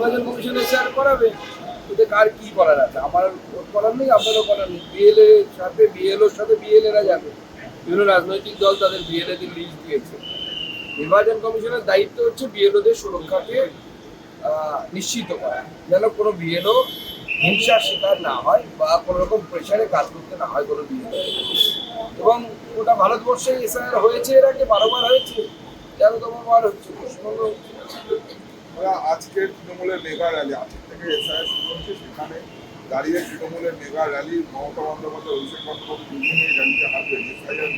নির্বাচন commission SR করাবে, ওদের কার কি করার আছে? আমার করার নেই, আপনারও করার নেই। বিএলএ সাথে বিএলওর সাথে বিএলএরা যাবে। বিভিন্ন রাজনৈতিক দল তাদের বিএলএদের লিস্ট দিয়েছে। নির্বাচন কমিশনের দায়িত্ব হচ্ছে বিএলওদের সুরক্ষাকে নিশ্চিত করা। যেন কোনো বিএলও হিংসার শিকার না হয় বা কোনো রকম প্রেশারে কাজ করতে না হয় কোনো বিএলও এবং ওটা ভারতবর্ষে এসআইআর হয়েছে এর আগে বারোবার হয়েছে তেরোতম বার হচ্ছে পশ্চিমবঙ্গ হচ্ছে ওরা আজকে তৃণমূলের মেগা র্যালি আজকে থেকে এসআইআর শুরু হচ্ছে, সেখানে দাঁড়িয়ে তৃণমূলের মেগা র্যালি মমতা বন্দ্যোপাধ্যায়, অভিষেক বন্দ্যোপাধ্যায় দুজনেই র্যালিতে হারবেন এসআইআর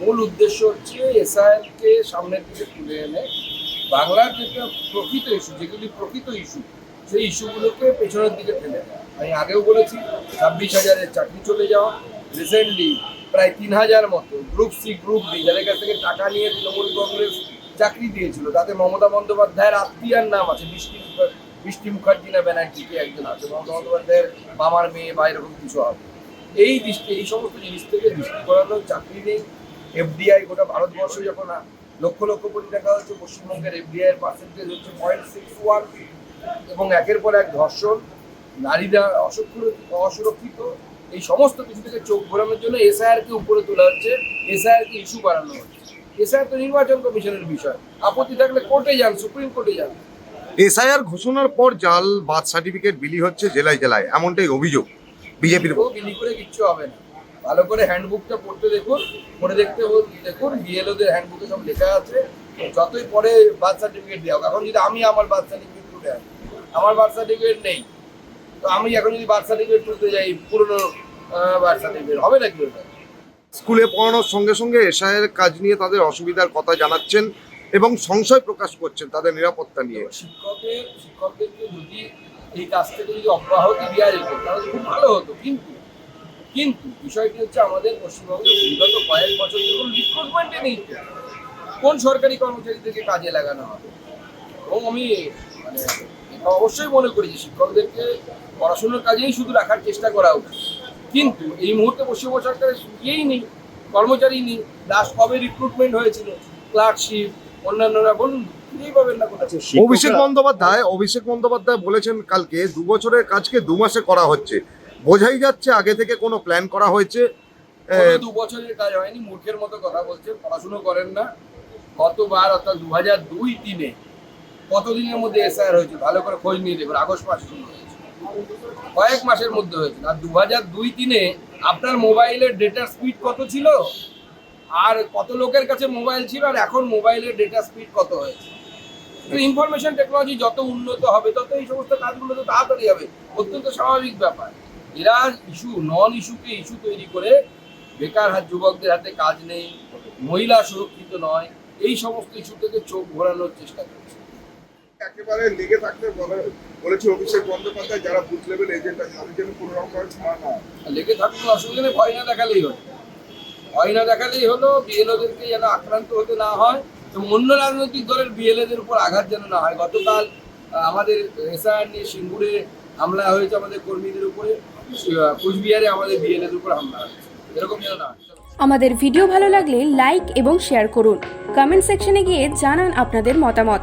মূল উদ্দেশ্য হচ্ছে এসআইআরকে সামনের দিকে তুলে এনে বাংলার যেটা প্রকৃত ইস্যু যেগুলি প্রকৃত ইস্যু সেই ইস্যুগুলোকে পেছনের দিকে ফেলে আমি আগেও বলেছি, ছাব্বিশ হাজারের চাকরি চলে যাওয়া রিসেন্টলি প্রায় তিন হাজার মতো গ্রুপ সি গ্রুপ ডি যাদের কাছ থেকে টাকা নিয়ে তৃণমূল কংগ্রেস চাকরি দিয়েছিল। তাতে মমতা বন্দ্যোপাধ্যায়ের আত্মীয়ার নাম আছে। বৃষ্টি মুখার্জি- বৃষ্টি মুখার্জি না ব্যানার্জিকে একজন আছে? মমতা বন্দ্যোপাধ্যায়ের মামার মেয়ে বা এরকম কিছু হবে। এই দৃষ্টি এই সমস্ত জিনিস থেকে দৃষ্টি করানো চাকরি নেই। এফডিআই গোটা ভারতবর্ষে যখন লক্ষ লক্ষ কোটি টাকা হচ্ছে, পশ্চিমবঙ্গের এফডিআই এর পার্সেন্টেজ হচ্ছে পয়েন্ট সিক্স ওয়ান এবং একের পর এক ধর্ষণ। নারীরা অসুরক্ষিত অসুরক্ষিত। এই সমস্ত কিছু থেকে চোখ ঘোরানোর জন্য এসআইআর কে উপরে তোলা হচ্ছে। এসআইআর কে ইস্যু বাড়ানো হচ্ছে। এসআইআর তো নির্বাচন কমিশনের বিষয়। আপত্তি থাকলে কোর্টে যান সুপ্রিম কোর্টে যান। এসআইআর ঘোষণার পর জাল বার্থ সার্টিফিকেট বিলি হচ্ছে জেলায় জেলায় এমনটাই অভিযোগ বিজেপির বিলি করে কিচ্ছু হবে না। ভালো করে হ্যান্ডবুকটা পড়তে দেখুন পড়ে দেখতে দেখুন বিএলওদের হ্যান্ডবুকে সব লেখা আছে। যতই পরে বার্থ সার্টিফিকেট দেওয়া। এখন যদি আমি আমার বার্থ সার্টিফিকেট তুলে আনি আমার বার্থ সার্টিফিকেট নেই তো আমি এখন যদি বার্থ সার্টিফিকেট তুলতে যাই পুরনো বার্থ সার্টিফিকেট হবে নাকি ওটা? স্কুলে পড়ানোর সঙ্গে সঙ্গে এসআইয়ের কাজ নিয়ে তাদের অসুবিধার কথা জানাচ্ছেন এবং সংশয় প্রকাশ করছেন তাদের নিরাপত্তা নিয়ে। যদি কাজ থেকে যদি অব্যাহতি দেওয়া যেত, তাহলে খুব ভালো হতো। কিন্তু কিন্তু বিষয়টি হচ্ছে আমাদের বছর কোন সরকারি কর্মচারীদেরকে কাজে লাগানো হবে? এবং আমি মানে অবশ্যই মনে করি যে শিক্ষকদেরকে পড়াশোনার কাজেই শুধু রাখার চেষ্টা করা উচিত। কিন্তু এই মুহূর্তে পশ্চিমবঙ্গ সরকারের ইয়েই নেই কর্মচারী নেই। লাস্ট কবে রিক্রুটমেন্ট হয়েছিল? ক্লার্কশিপ অন্যান্যরা বলুন কোথাও। অভিষেক বন্দ্যোপাধ্যায় অভিষেক বন্দ্যোপাধ্যায় বলেছেন কালকে দু বছরের কাজকে দু মাসে করা হচ্ছে। বোঝাই যাচ্ছে আগে থেকে কোনো প্ল্যান করা হয়েছে। আহ, দু বছরের কাজ হয়নি মূর্খের মতো কথা বলছেন পড়াশুনো করেন না। গতবার অর্থাৎ দু হাজার দুই তিনে কতদিনের মধ্যে এসআর হয়েছে? ভালো করে খোঁজ নিয়ে দেখুন আগস্ট মাসে শুরু হয়েছে কয়েক মাসের মধ্যে হয়েছে আর দু হাজার দুই তিনে আপনার মোবাইলের ডেটা স্পিড কত ছিল? আর কত লোকের কাছে মোবাইল ছিল? আর এখন মোবাইলের ডেটা স্পিড কত হয়েছে? ইনফরমেশন টেকনোলজি যত উন্নত হবে, তত এই সমস্ত কাজগুলো তো তাড়াতাড়ি হবে। অত্যন্ত স্বাভাবিক ব্যাপার। এরা ইস্যু নন ইস্যুকে ইস্যু তৈরি করে বেকার হাত যুবকদের হাতে কাজ নেই, মহিলা সুরক্ষিত নয়, এই সমস্ত ইস্যু থেকে চোখ ঘোরানোর চেষ্টা করছে। একেবারে লেগে থাকতে বলে- বলেছে অভিষেক বন্দ্যোপাধ্যায় যারা বুথ লেভেল এজেন্ট আছে তাদের জন্য কোনো রকম ভাবে ছাড়া না লেগে থাকুন অসুবিধা নেই ভয় না দেখালেই হলো ভয় না দেখালেই হলো বিএলওদেরকে যেন আক্রান্ত হতে না হয় এবং অন্য রাজনৈতিক দলের বিএলএদের উপর আঘাত যেন না হয়। গতকাল আমাদের এসআর নিয়ে সিঙ্গুরে হামলা হয়েছে আমাদের কর্মীদের উপরে। কুচবিহারে আমাদের বিএলএদের উপর হামলা হয়েছে। এরকম যেন না হয়। আমাদের ভিডিও ভালো লাগলে লাইক এবং শেয়ার করুন। কমেন্ট সেকশনে গিয়ে জানান আপনাদের মতামত।